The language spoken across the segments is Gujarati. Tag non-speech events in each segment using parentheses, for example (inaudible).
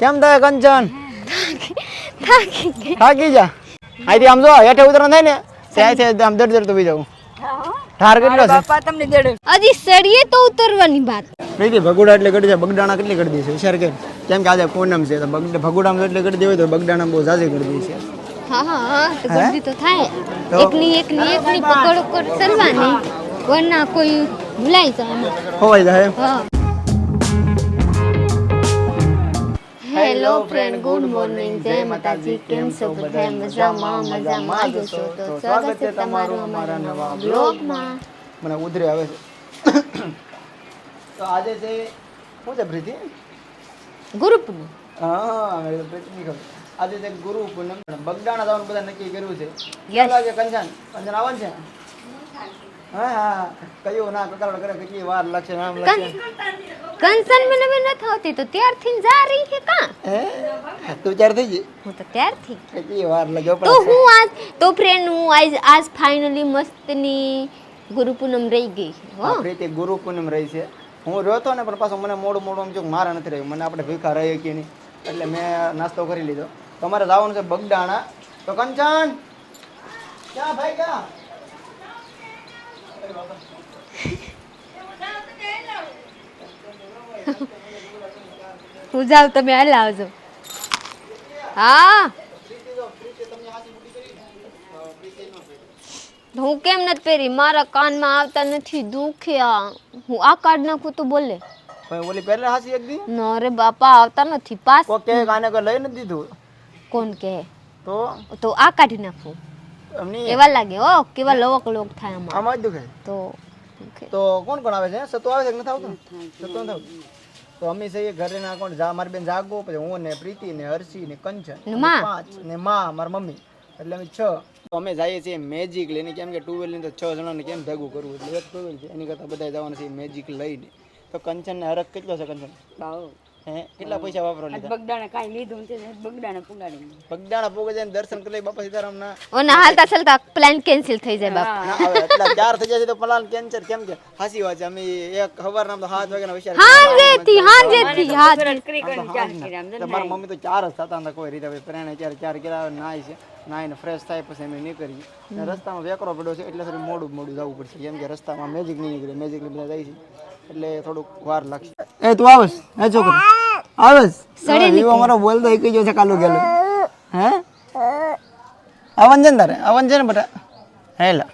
કેમ થાય કંચન? થાકી. થાકી જા. અહીંથી આમ જો હેઠે ઉતરણ થાય ને ત્યાંથી આમ દડ દડ તો બી જાઉં. ઠાર કેટલો છે? બાપા તમને દેડે. હજી સડીએ તો ઉતરવાની વાત. પ્રીતિ ભગુડા એટલે કરી છે બગડાણા કેટલી કરી દે છે? વિચાર કે કેમ કે આજે પૂનમ છે તો બગડ- ભગુડામાં એટલે કરી દેવી હોય તો બગડાણા બહુ ઝાઝી કરી દે છે. હા હા હા. તો હે? તો થાય. એકની એકની એકની પકડ ઉપર ચલવાની. વરના કોઈ ભૂલાઈ જાય એમાં. ખોવાઈ જાય હા. હેલો ફ્રેન્ડ ગુડ મોર્નિંગ જય માતાજી કેમ છો બધા? મજામાં? મજામાં જ છો તો સ્વાગત છે તમારું અમારા નવા બ્લોગમાં. મને ઉધરે આવે છે. તો આજે છે શું છે પ્રીતિ? ગ્રુપનું હા મેં કીધું પ્રીતિ ખબર. આજે છે ગુરુ પૂનમ બગડાણા જવાનું બધા નક્કી કર્યું છે. યસ કંચન કંચન આવવાનું છે? હા હા. કયું ના કકરાડ કરે કેટલી વાર લાગશે આમ લાગશે કંસન મને મેં તો ત્યારથી જ જા રહી છે કાં? હે? તું ચાર થઈ ગઈ? હું તો ત્યારથી કેટલી વાર લાગ્યો તો હું આજ તો ફ્રેન્ડ હું આજ આજ ફાઇનલી મસ્તની ગુરુ પૂનમ રહી ગઈ. હો. પ્રીતિ ગુરુ પૂનમ રહી છે. હું રહ્યો ને પણ પાછો મને મોડું મોડું આમ જો મારા નથી રહ્યું. મને આપણે ભીખા રહ્યો કે નહીં. એટલે મેં નાસ્તો કરી લીધો. તમારે જવાનું છે બગડાણા. તો કંચન! ક્યાં ભાઈ ક્યાં? હું જાઉં તમે હાલ આવજો. હા. હું કેમ નથી પહેરી? મારા કાનમાં આવતા નથી દુખ્યા હું આ કાર્ડ નાખું તો બોલે. ઓલી પહેલે હાસી એક દી? નો રે બાપા આવતા નથી. પાસ. કોક કે આને કોઈ લઈ નથી દીધું? કોણ કે તો? તો આ કાઢી નાખું. એવા લાગે ઓ કેવા લોક લોક થાય આમાં આમાં જ દુખે તો તો કોણ કોણ આવે છે? સતો આવે છે કે નથી આવતું? સતો નથી આવતું. તો અમે છે ઘરે ના કોણ જા મારી બેન જાગો પછી હું ને પ્રીતિ ને હર્ષી ને કંચન ને માં. પાંચ ને માં મારી મમ્મી. એટલે અમે છ. તો અમે જઈએ છીએ મેજિક લઈને કેમ કે ટુ વ્હીલની તો છ જણાને કેમ ભેગું કરવું? એટલે એક ટુ વ્હીલ છે. એની કરતાં બધા જવાના છે મેજિક લઈને. તો કંચન ને હરખ કેટલો છે કંચન? બાવ હે? કેટલા પૈસા વાપરો લીધા? બગડાણા કાઈ લીધું નથી બગડાણા પુગાડી બગડાણા પુગે જઈને દર્શન કરી લઈ બાપા સીતારામ ના ઓના હાલતા ચાલતા પ્લાન કેન્સલ થઈ જાય બાપા. ના હવે એટલા ચાર થઈ જાય તો પ્લાન કેન્સલ કેમ કે? હાસી વાત અમે એક ખબર નામ તો સાત વાગ્યાના વિચાર હા કરી કરીને ચાર કર્યા આમ તો મારા મમ્મી તો ચાર જ થતા ને કોઈ રીતે ભાઈ પ્રેરણા ચાર ચાર કર્યા નાય છે. નાઈને ફ્રેશ થાય પછી અમે નીકળીએ. રસ્તામાં વેકરો પડ્યો છે એટલે થોડું મોડું મોડું જવું પડશે. કેમ કે રસ્તામાં મેજિક નહીં નીકળે મેજિક બધા જાય છે. એટલે થોડુંક વાર લાગશે. એ તું આવસ હે છોકરો? આવસ વિવો અમારો બોલતો એક જો છે કાલો ગેલો. હે? આવન જન તારે આવન જન ને બટા હેલા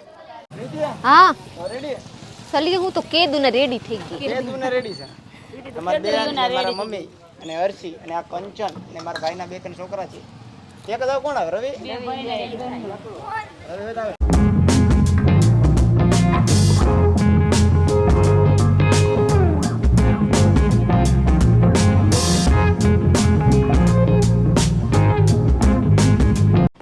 હા. રેડી ચલી હું તો કે ને રેડી થઈ ગઈ. એ તું રેડી છે તમારા બે મારા મમ્મી અને હર્ષી અને આ કંચન અને મારા ભાઈના બે ત્રણ છોકરા છે. એક જ કોણ આવે? રવિ? રવિ આવે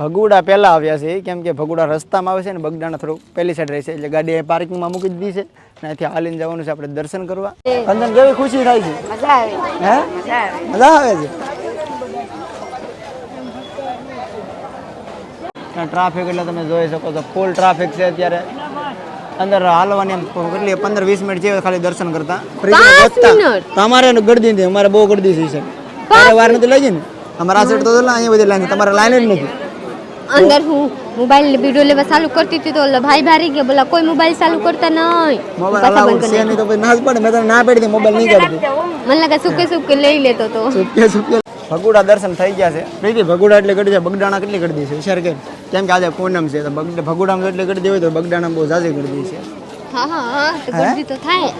ભગુડા પહેલાં આવ્યા છે કેમ કે ભગુડા રસ્તામાં આવે છે ને બગડાના થોડુંક પહેલી સાઈડ રહેશે એટલે ગાડી પાર્કિંગમાં મૂકી દીધી છે અને અહીંથી હાલીને જવાનું છે આપણે દર્શન કરવા. અંદર કેવી ખુશી થાય છે? મજા આવે. હે? મજા આવે. છે? ટ્રાફિક એટલે તમે જોઈ શકો છો ફૂલ ટ્રાફિક છે અત્યારે. અંદર હાલવાની એમ કેટલી પંદર વીસ મિનિટ છે ખાલી દર્શન કરતા. તમારે ગળદી નથી અમારે બહુ ગળદી છે. વાર નથી લઈ ને? અમારા આ સાઈડ તો અહીંયા બધી લાઈન તમારે લાઈન જ નથી. અંદર હું મોબાઈલ વિડિયો લેવા ચાલુ કરતી હતી તો ભાઈ ભારી ગયા. બોલા કોઈ મોબાઈલ ચાલુ કરતા નહીં મોબાઈલ અલાઉડ છે નહીં તો પછી ના જ પડે. મેં તને ના પાડી મોબાઈલ નહીં કાઢતી મને લાગે સુકે સુકે લઈ લેતો તો. સુકે સુકે. ભગુડા દર્શન થઈ ગયા છે. પ્રીતિ ભગુડા એટલે કરી છે બગડાણા કેટલી ગળદી છે? વિચાર કર. કેમ કે આજે પૂનમ છે તો બગડ ભગુડામાં એટલે ગળદી હોય તો બગડાણા બહુ ઝાઝી ગળદી છે. હા હા તો ગરદી તો થાય?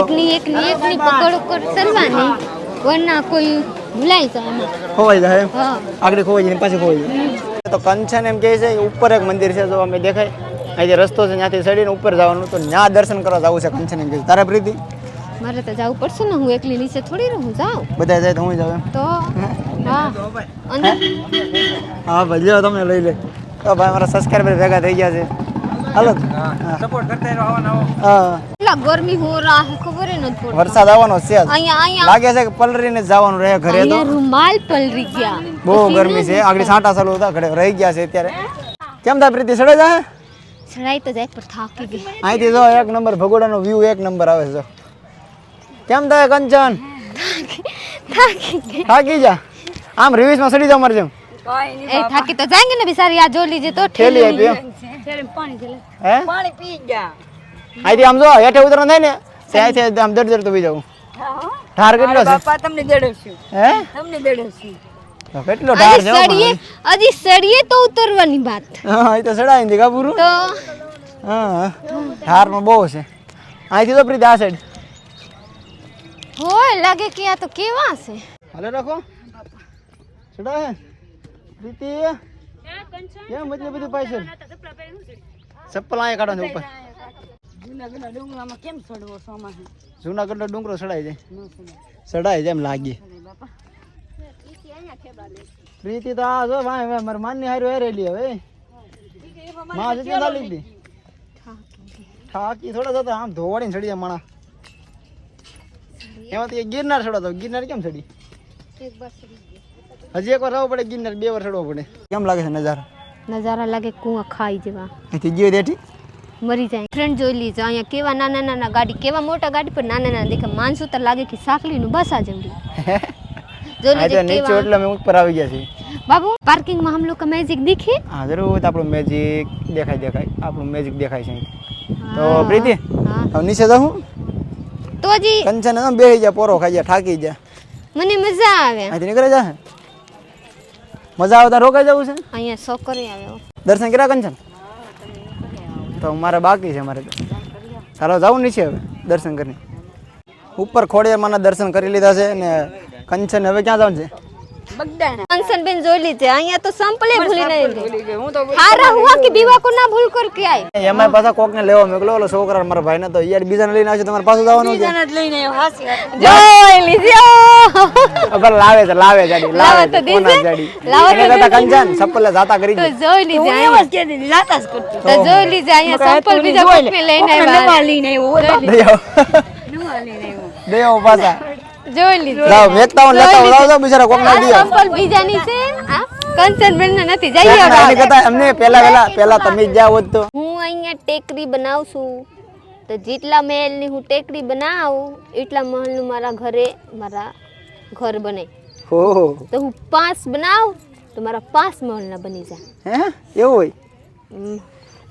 એકની એકની એકની પકડ ઉપર ચલવાની વરના કોઈ ભૂલાઈ જાય ખોવાઈ જાય આગળ ખોવાઈ જાય પાછી ખોવાઈ જાય. તો કંચન એમ કહે છે ઉપર એક મંદિર છે જો અમે દેખાય. અહીં જે રસ્તો છે ત્યાંથી ચડીને ઉપર જવાનું તો ત્યાં દર્શન કરવા જવું છે કંચન એમ કહે છે. તારે પ્રીતિ? મારે તો જવું પડશે ને હું એકલી નીચે થોડી રહું જાઉં. બધા જાય તો હું જાઉં તો હા. હા? લ્યો તમને લઈ લે. તો ભાઈ મારા સબસ્ક્રાઈબર ભેગા થઈ ગયા છે. હાલો. સપોર્ટ કરતા હા. એટલા ગરમી હો રહા હે ખબર ન પડતી. વરસાદ આવવાનો છે અહીંયા અહીંયા લાગે છે કે પલરીને જ જવાનું રહે ઘરે તો. રૂમાલ પલરી ગયા. બહુ ગરમી છે. આગળ સાંટા ચાલુ હતા ઘરે રહી ગયા છે અત્યારે. કેમ થાય પ્રીતિ સડે જાય સડાઈ તો જાય પર થાકી ગઈ. અહીંથી જો એક નંબર ભગોડાનો વ્યૂ એક નંબર આવે છે. જો કેમ થાય કંચન? થાકી ગઈ. થાકી જા. આમ રિવિઝમાં સડી જાવ મારે જેમ. ए થાકી તો जाएंगे ना बिचारी आ जो लीजिए तो થેલી ठेली આપી એમ છે પાણી છે હે પાણી પી જા અહીંથી આમ જો હેઠે ઉતરવાનું થાય ને ત્યાંથી આમ દડ દડ તો બી જાઉં હા ઠાર કેટલો છે બાપા તમને દેડવશું હે તમને દેડવશું તો કેટલો ઠાર છે હો सड़िए अजी सड़िए तो उतरवानी बात હા એ તો સડાઈ ને કા પૂરું तो હા ઠારમાં બહુ છે અહીંથી તો પ્રીત આ સાઈડ होय लगे कि आ तो केवा से હાલે રાખો સડા હે પ્રીતિ? કેમ એટલે બધું પાછળ ચપ્પલ અહીંયા કાઢો ઉપર. જુનાગઢના ડુંગરામાં કેમ ચડવો સોમાં જુનાગઢનો ડુંગરો સડાઈ જાય. ન સડાઈ જાય એમ લાગી. પ્રીતિ તો આ જો વાય મારા માનની હારી હેરેલી હવે. માં જતી ના લીધી થાકી થોડા જતા આમ ધોવાડીને સડી જાય માણા. એમાંથી ગિરનાર સડો તો ગિરનાર કેમ સડી. હજી એક વાર આવવું પડે ગિરનાર બે વાર ચડવો પડે કેમ લાગે છે નજારા નજારા લાગે કુવા ખાઈ જેવા અહીંથી ગયો દેઠી મરી જાય ફ્રેન્ડ જોઈ લીજો અહીંયા કેવા નાના નાના ગાડી કેવા મોટા ગાડી પર નાના નાના દેખે માનસું તો લાગે કે સાકલી નું બસ આ જેવડી જોઈ લીજો નીચે એટલે અમે ઉપર આવી ગયા છીએ બાબુ પાર્કિંગ માં હમ લોકો કા મેજિક દેખી હા જરૂર આપણો મેજિક દેખાય દેખાય આપણો મેજિક દેખાય છે તો પ્રીતિ હવે નીચે જાઉં તો જી કંચન બે જા પોરો ખાઈ જા ઠાકી જા મને મજા આવે આજે નીકળે જા મજા આવતા રોકાઈ જવું છે? અહીંયા છોકરી આવ્યો દર્શન કર્યા કંચન તો મારે બાકી છે મારે તો. ચાલો જાવું નીચે હવે દર્શન કરીને. ઉપર ખોડિયામાના દર્શન કરી લીધા છે અને કંચન હવે ક્યાં જવાનું છે? બગદાણા ફંક્શન બેન જોઈ લીધે. અહીંયા તો સંપલે ભૂલી નહીં હું તો હારા હુઆ કે બીવા કો ના ભૂલ કર કે આય? એમાં પાછા કોક ને લેવા મોકલો. ઓલો છોકરા મારા ભાઈ ને તો યાર બીજાને લઈને આવશે તમારે પાછું જવાનું છે. બીજાને જ લઈને આવ્યો. હાસી જોઈ લીધો અબર લાવે છે લાવે જાડી લાવે તો દીજે. લાવે તો દાદા કંજાન જાતા કરી તો જોઈ લીધે અહીંયા. કે દીધી જાતા જ કરતો. તો જોઈ લીધે અહીંયા સંપલ બીજા કોક લઈને આવ્યા. લઈને આવ્યો. દેવ પાછા. જોઈ લીધું. લાવ વેચતા હોય લેતા હોય લાવ બિચારા કોકને આ દિયો સંપલ બીજાની છે? આ કંચન બેન નથી. જઈએ હવે આની કથા અમને પહેલા પહેલા પહેલા તમે જ જાવ તો. હું અહીંયા ટેકરી બનાવું છું તો જેટલા મહેલની હું ટેકરી બનાવું એટલા મહેલનું મારા ઘરે મારા ઘર બને. હો. તો હું પાંચ બનાવું તો મારા પાંચ મહેલના બની જાય. હે? એવું હોય?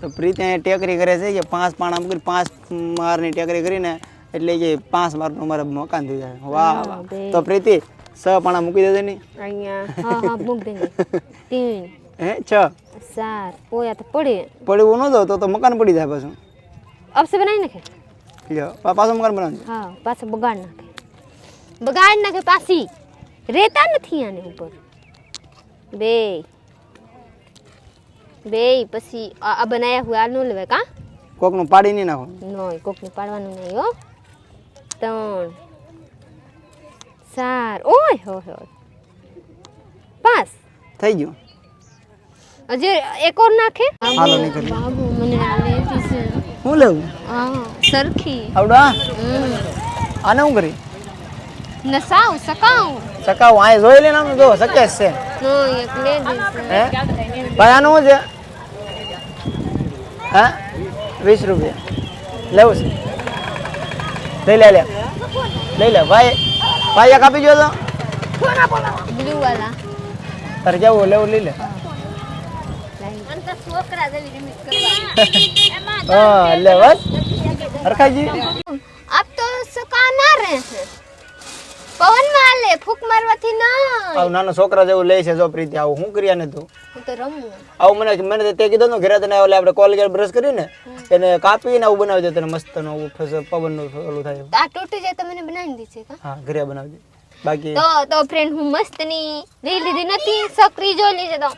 તો પ્રીત અહીંયા ટેકરી કરે છે કે પાંચ પાણા મૂકી પાંચ મારની ટેકરી કરીને એટલે કે પાંચ મારનું અમારે મકાન થઈ જાય. વાહ. તો પ્રીતિ સ પાણા મૂકી દેજે ને. અહીંયા. હા દેજે (laughs) તીન. હે છ. સાત. ઓયા તો પડે. પડવું ન દો તો તો મકાન પડી જાય પાછું. અવસે બનાવી નાખે? લ્યો પાછું મકાન બનાવજો. હા પાછું બગાડ નાખે. બગાડ નાખે પાછી. રેતા નથી આને ઉપર. બે. બે પછી આ બનાયા હું આ ન લેવાય કા? કોક કોકનું પાડી નહીં નાખો. કોકનું પાડવાનું નહીં હો. ત્રણ ચાર ઓય હો હો પાંચ થઈ ગયું. હજી એક ઓર નાખે? હાલો નીકળી બાબુ મને આવે છે. હું લેવું? હા સરખી. આવડા હમ. આને હું કરી? નસાવ સકાવ ચકાવું આ જોઈ લે ને જો સકે છે. નો એક લે હે? ભાઈ આનું છે? હા? વીસ રૂપિયા. લેવું છે. લઈ લે લે. લઈ લે ભાઈ. ભાઈ એક આપી ગયો તો. બ્લુ વાલા તારે કેવું લેવું લઈ લે. છોકરા જેવી રિમિક્સ કરવા હા લે બસ. હરખાજી આપ તો સકા ના રહે છે. પવનમાં આલે ફૂક મારવાથી ના આવું નાનો છોકરા જેવું લે છે જો પ્રીતિ આવું શું કર્યા ને તું? હું તો રમું. આવું મને મને તે કીધું ને ઘરે તને આપડે આપણે કોલગેટ બ્રશ કરીને. એને કાપીને આવું બનાવી દે તને મસ્ત નો પવનનું ઓલું થાય આ તૂટી જાય તો મને બનાવી દેજે કા? હા ઘરે બનાવજે. બાકી તો તો ફ્રેન્ડ હું મસ્તની લઈ લીધી નથી. સકરી જોઈ લીજે તો.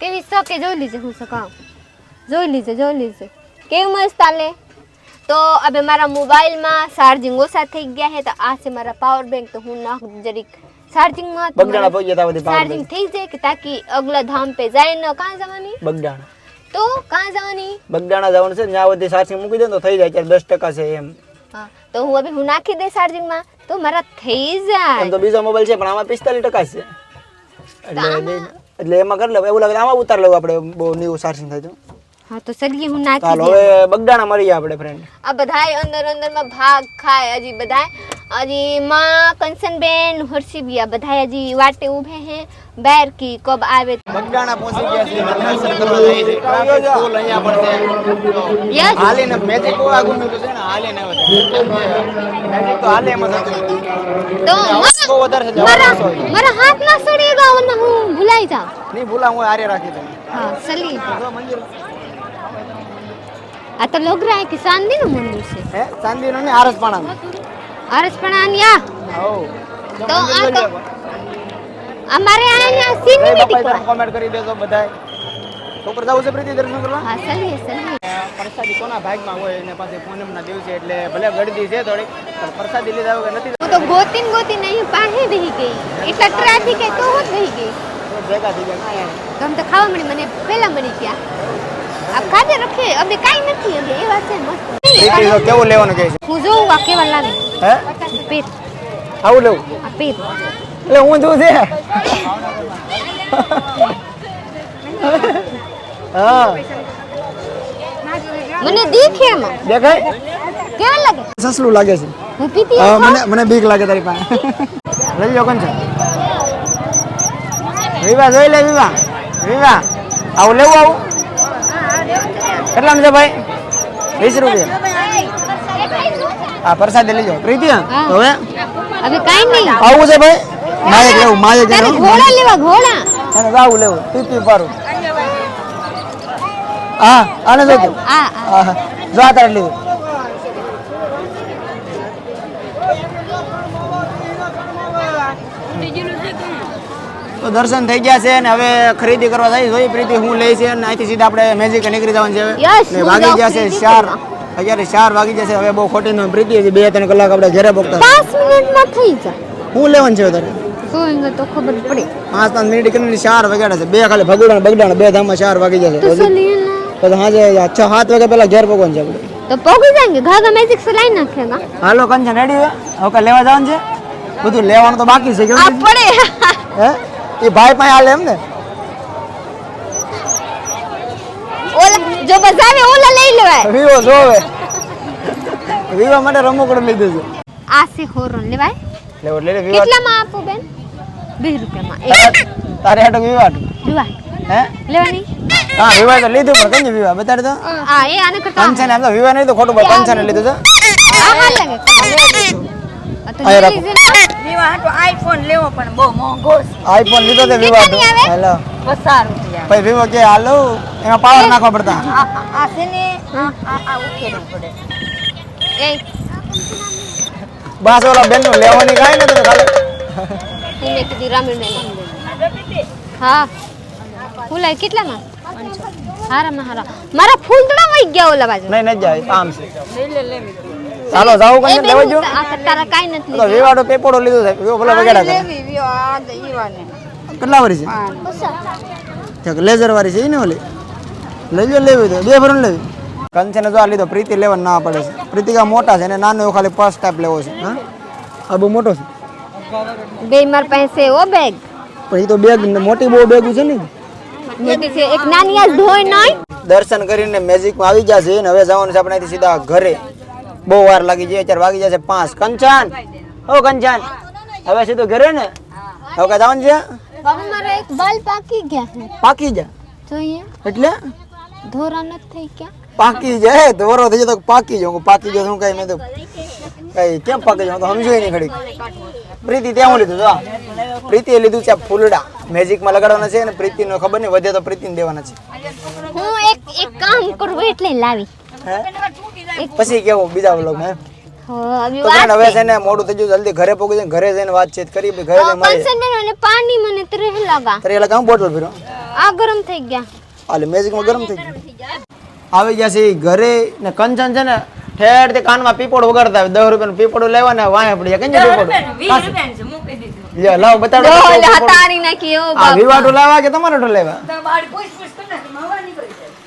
કેવી સકે જોઈ લીજે હું સકાવ જોઈ લીજે જોઈ લીજે. કેવું મસ્ત આલે તો હવે મારા મોબાઈલમાં ચાર્જિંગ ઓછા થઈ ગયા છે તો આ છે મારા પાવર બેંક તો હું નાખ જરીક ચાર્જિંગમાં બગડાણા પડી જતા બધી ચાર્જિંગ થઈ જાય કે તાકી અગલા ધામ પે જાય ન. કાં જવાની? બગડાણા. તો કાં જવાની? બગડાણા જવાનું છે ત્યાં બધી ચાર્જિંગ મૂકી દે તો થઈ જાય ત્યારે દસ ટકા છે એમ. હા તો હું હવે હું નાખી દે ચાર્જિંગમાં તો મારા થઈ એમ જાય તો બીજો મોબાઈલ છે પણ આમાં પિસ્તાલીસ ટકા છે. એટલે એટલે એમાં કરી લે એવું લાગે આમાં ઉતાર લેવું આપણે બહુ ન્યુ ચાર્જિંગ થાય તો. હા તો સગલી હું નાખી ચાલો હવે બગડાણા મરી આપણે ફ્રેન્ડ આ બધાય અંદર અંદર માં ભાગ ખાય હજી બધાય હજી માં કંસનબેન હર્ષિબિયા બધાય હજી વાટે ઊભે હે બેર કી કબ આવે બગડાણા પહોંચી ગયા છે દર્શન કરવા જાય છે ટ્રાફિક ફૂલ અહીંયા પણ છે હાલીને મેજિક ઓવા ગુમ્યું છે ને હાલીને આવે મેજિક તો હાલે એમ તો વધારે છે મારા હાથ ના સડેગા હું ભૂલાઈ જાઉં નહીં ભૂલા હું આરે રાખી દઉં હા સલી મંજૂર આ તો લોગરા કે ચાંદીનું મંદિર છે. હે? ચાંદીનું ને આરસપાણાનું. આરસપાણાની આ તો આ તો અમારે આયા સીની નથી પર કોમેન્ટ કરી દેજો બધાય. છોકર જાવ છે પ્રીતિ દર્શન કરવા? હા સલી સલી પ્રસાદી કોના ભાગમાં હોય એને પાસે પૂનમના દિવસે એટલે ભલે ગળદી છે થોડી પણ પ્રસાદી લીધા વગર નથી હું તો ગોતીન ગોતી અહીં પાહે રહી ગઈ. એટલે ટ્રાફિક તો હું જ ગઈ. ભેગા થઈ ગયા. ગમ તો ખાવા મળી મને પેલા મળી ગયા. આ ખાધે રખે અમે કાંઈ નથી અમે એ વાત છે મસ્ત. તો કેવું લેવાનું કહે છે? હું જોઉં આ કેવા લાગે. હે? પેટ. આવું લેવું? આ પેટ. એટલે હું જોઉં છે? હા. મને દીખે એમ દેખાય? કેવા લાગે? સસલું લાગે છે. હું પીતી હા, મને મને બીક લાગે તારી પાસે. લઈ લો કોણ છે? વિવા જોઈ લે વિવા વિવા આવું લેવું આવું? કેટલાનું છે ભાઈ? વીસ રૂપિયા. હા પ્રસાદ લઈ જાઓ પ્રીતિ. હવે? હવે કાંઈ નહીં. આવું છે ભાઈ? મારે લેવું મારે લેવું. ઘોડા લેવા ઘોડા. અને આવું લેવું. પીપી પારું. હા આને જો હા. જો આ તારે લેવું. તો દર્શન થઈ ગયા છે ને હવે ખરીદી કરવા જાય જોઈએ પ્રીતિ હું લઈ છે અને અહીંથી સીધા આપણે મેજિક નીકળી જવાનું છે ને ભાગી ગયા છે ચાર. અત્યારે ચાર વાગી જશે હવે બહુ ખોટી નો પ્રીતિ છે બે ત્રણ કલાક આપણે ઘરે ભોગતા પાંચ મિનિટમાં થઈ જાય. હું લેવાનું છે વધારે? વાગ્યા છે. બે ખાલી ભગુડા બગડા બે ધામમાં ચાર વાગી સાત વાગ્યા પહેલા ઘેર ભગવાન છે હાલો કંચન રેડી હે હવે લેવા જવાનું છે? બધું લેવાનું તો બાકી છે કેવું એ ભાઈ પાસે હાલે એમ ને જો બજાવે ઓલા લઈ લેવાય. વિવો જોવે. વિવો માટે રમકડું લીધું છે? આ છે હોરન લેવાય. લેવો લે લે વિવો. કેટલામાં આપો બેન? 20 રૂપિયામાં. તારે આટો વિવાટ વિવાટ હે? લેવાની? હા વિવાહ તો લીધું પણ કઈ વિવાહ બતાડ તો હા એ આને કરતા પંચાને આમ તો વિવાહ નહીં તો ખોટું પણ પંચાને લીધું છે. આ હાલ લાગે આ તો લીધું લેવા આઈફોન લેવો પણ બહુ મોંઘો છે. આઈફોન લીધો તે વિવા? હેલો પચાસ રૂપિયા પછી વિવો કે હાલો એમાં પાવર નાખવા પડતા. આ છે ને આ આ- આ ઉકેલવું પડે. એ. બસ ઓલા બેનનું લેવાની કાંઈ નથી ખાલી એને કીધી રામીણ હા. ફૂલાય કેટલામાં? હારામાં હારા. મારા ફૂલદડા વહી ગયા ઓલા બાજુ. નહીં નહીં જાય આમ છે. લે લે. લેવી ચાલો જાવ કંચન લેવા જો તારા કાઈ નથી તો વિવાડો પેપોડો લીધો છે. વિવો ભલે વગેડા કરે લેવી વિવો આ ઈવાને. કેટલા વારી છે? તો લેઝર વારી છે ને ઓલી? લઈ લો લેવી તો. બે ભરણ લેવી. કંચને જો આ લીધો પ્રીતિ લેવા ના પડે છે. પ્રીતિકા મોટા છે ને નાનો એવો ખાલી ફર્સ્ટ ટાઈપ લેવો છે. હા? આ બહુ મોટો છે. બે માર પાસે ઓ બેગ પણ એ તો બેગ મોટી બહુ બેગ છે ને. મોટી છે. એક નાની આ ધોઈ નહીં દર્શન કરીને મેજિકમાં આવી ગયા છે ને હવે જવાનું છે આપણે સીધા ઘરે. બહુ વાર લાગી જાય અત્યારે વાગી જશે પાંચ. કંચન. ઓ કંચન. હવે સીધું ઘરે ને? હવે કઈ જવાનું છે? બાબા એક બાલ પાકી ગયા છે. પાકી જા જોઈએ એટલે? ધોરા નથી થઈ ગયા. પાકી જાય? દોરો થઈ જાય તો પાકી જાઉં. પાકી જાઉં કઈ મેં તો કઈ કેમ પાકી જાઉં? તો સમજ્યું નહીં ખડી પ્રીતિ ત્યાં હું લીધું જો. પ્રીતિએ લીધું છે ફૂલડા. મેજિકમાં લગાડવાના છે અને પ્રીતિનો ખબર નહીં વધે તો પ્રીતિને દેવાના છે. હું એક એક કામ કરું એટલે લાવી. હે? પછી કેવું બીજા વ્લોગમાં માં હવે તો છે ને મોડું થઈ ગયું જલ્દી ઘરે પહોંચી જઈને ઘરે જઈને વાતચીત કરી ઘરે જઈને મળી અને પાણી મને ત્રે લગા તારે બોટલ ભરો. આ ગરમ થઈ ગયા. હાલે મેજિકમાં ગરમ થઈ ગયું. આવી ગયા છે ઘરે ને કંચન છે ને ઠેર તે કાનમાં પીપોડ વગાડતા હોય દસ રૂપિયાનું પીપોડું લેવાને વાંહે પડી જાય. કંચન પીપોડ લે લાવ બતાડો તારી નાખી આ વિવાટો લાવા કે તમારો લેવા?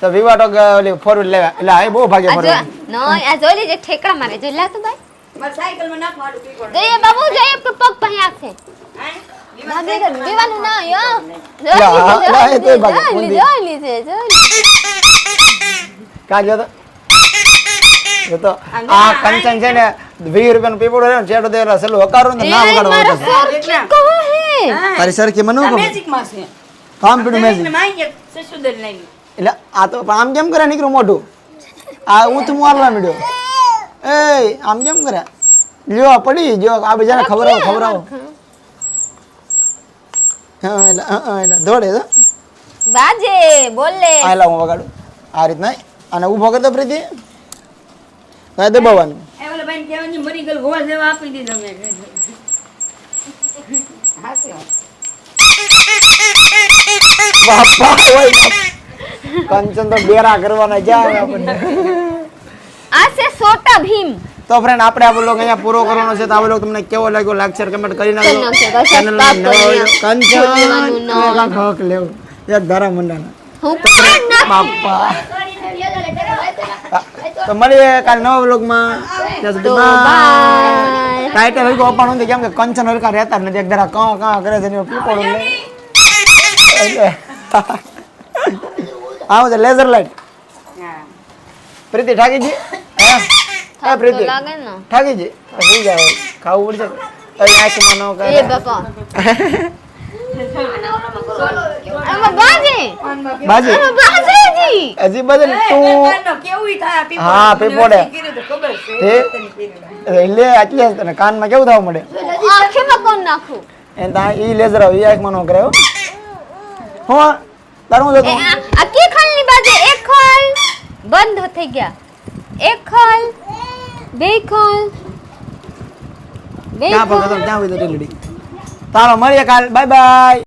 તો વિવાટો ઓલી ફોર લેવા. એટલે આ બહુ ભાગે ફરવા નો આ જોઈ લેજે ઠેકડા મારે. જોઈ લા તો ભાઈ. મારા સાયકલમાં નાખવાનું પીપળ જોઈએ બાબુ જોઈએ કે પગ ભાઈ આખે. દેવાનું ના યો જોઈ લીધે કાં તો એ તો. આ કંચન છે ને વીસ રૂપિયાનું પીપળું રહ્યો ચેડો દેલા સેલું હકારું ને મારો. સરખી કહો હે. તારી સરખી મને ન મેજિકમાં છે. કામ પીડું મેજિકમાં એટલે આ તો પણ આમ કેમ કરે નીકળું મોઢું? આ ઊંચ મારવા મીડ્યો? એ આમ કેમ કરે? લ્યો પડી જો આ બીજાને ખબર આવો ખબર આવો હા હા, દોડે તો બાજે બોલે. આલા હું વગાડું. આ રીતના. અને ઊભો કરતો પ્રીતિ. કાંઈ દબાવવાનું. એ ઓલા મરી ગયેલ ગોવા જેવા આપી દીધો મેં હાચી બાપા ઓય બાપ. કંચન તો બેરા કરવાના જાય આપણને? આ છે સોટા ભીમ. તો ફ્રેન્ડ આપણે આ બ્લોગ અહીંયા પૂરો કરવાનો છે. તો આ બ્લોગ તમને કેવો લાગ્યો? લાઈક શેર કમેન્ટ કરી નાખજો. ચેનલ. કંચન. હક લેવું. એક ધારા મંડાના. બાપા. તો મળીએ કાલે નવા બ્લોગમાં bye. ટાઇટલ હલકો અપાણું નથી કેમ કે કંચન હલકા રહેતા નથી. એક ધારા કાં કાં કરે છે ને પીપોડો લે આવું છે લેઝર લાઈટ હા. પ્રીતિ ઠાકીજી હા. હા પ્રીતિ. લાગે ને. ઠાકીજી થઈ જાય ખાવું પડશે? એ કરે તું કેવું થાય? આ પીપળો? હા, પીપળે. મને કીધું તો ખબર છે. તે એટલે એટલે જ તને. કાનમાં કેવું થવા મળે લેઝર આવે આંખમાં ન કરે હું. તારું શું એ જોતું આ આ કે ખલની બાજે એક ખલ બંધ થઈ ગયા. એક ખલ બે ખલ બે ખલ. તારો મળીએ કાલ. Bye bye.